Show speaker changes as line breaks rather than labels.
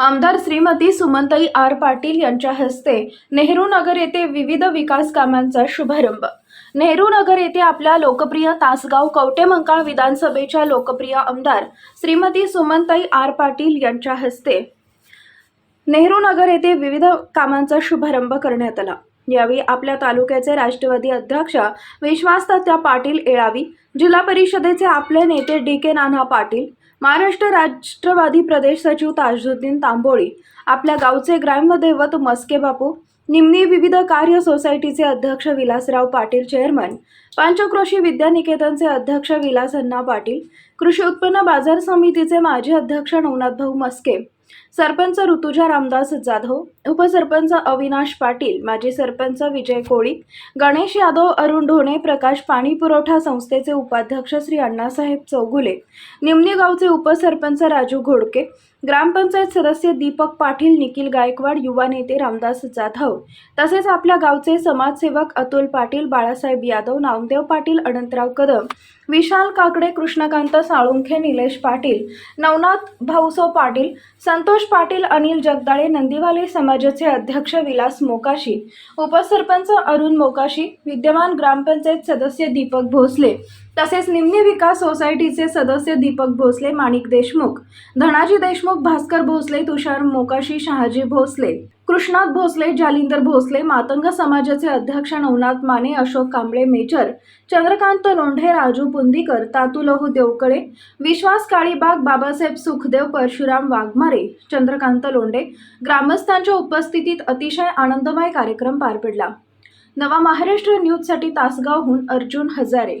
आमदार श्रीमती सुमंताई आर पाटील यांच्या हस्ते नेहरू नगर येथे विविध विकास कामांचा शुभारंभ. नेहरू नगर येथे आपल्या लोकप्रिय तासगाव कवटेमंकाळ विधानसभेच्या लोकप्रिय आमदार श्रीमती सुमंताई आर पाटील यांच्या हस्ते नेहरू नगर येथे विविध कामांचा शुभारंभ करण्यात आला. यावेळी आपल्या तालुक्याचे राष्ट्रवादी अध्यक्ष विश्वासदत्ता पाटील येळावी जिल्हा परिषदेचे आपले नेते डी के नाना पाटील महाराष्ट्र राष्ट्रवादी प्रदेश सचिव ताजुद्दीन तांबोळी आपल्या गावचे ग्रामदैवत मस्के बापू निम्नी विविध कार्य सोसायटीचे अध्यक्ष विलासराव पाटील चेअरमन पंचक्रोशी विद्यानिकेतनचे अध्यक्ष विलास पाटील कृषी उत्पन्न बाजार समितीचे माजी अध्यक्ष नवनाथ भाऊ मस्के सरपंच ऋतुजा रामदास जाधव उपसरपंच अविनाश पाटील माजी सरपंच विजय कोळी गणेश यादव अरुण ढोणे प्रकाश पाणी पुरवठा संस्थेचे उपाध्यक्ष श्री अण्णासाहेब चौगुले निमणी गावचे उपसरपंच राजू घोडके ग्रामपंचायत सदस्य दीपक पाटील निखिल गायकवाड युवा नेते रामदास जाधव तसेच आपल्या गावचे समाजसेवक अतुल पाटील बाळासाहेब यादव नामदेव पाटील अनंतराव कदम विशाल काकडे कृष्णकांत साळुंखे निलेश पाटील नवनाथ भाऊसो पाटील संतोष पाटील अनिल जगदाळे नंदीवाले समाजाचे अध्यक्ष विलास मोकाशी उपसरपंच अरुण मोकाशी विद्यमान ग्रामपंचायत सदस्य दीपक भोसले तसेच निम्नी विकास सोसायटीचे सदस्य दीपक भोसले माणिक देशमुख धनाजी देशमुख भास्कर भोसले तुषार मोकाशी शहाजी भोसले कृष्णात भोसले जालिंदर भोसले मातंग समाजाचे अध्यक्ष नवनाथ माने अशोक कांबळे मेजर चंद्रकांत लोंढे राजू पुंदीकर तातुलहू देवकळे विश्वास काळीबाग बाबासाहेब सुखदेव परशुराम वाघमारे चंद्रकांत लोंढे ग्रामस्थांच्या उपस्थितीत अतिशय आनंदमय कार्यक्रम पार पडला. नवा महाराष्ट्र न्यूजसाठी तासगावहून अर्जुन हजारे.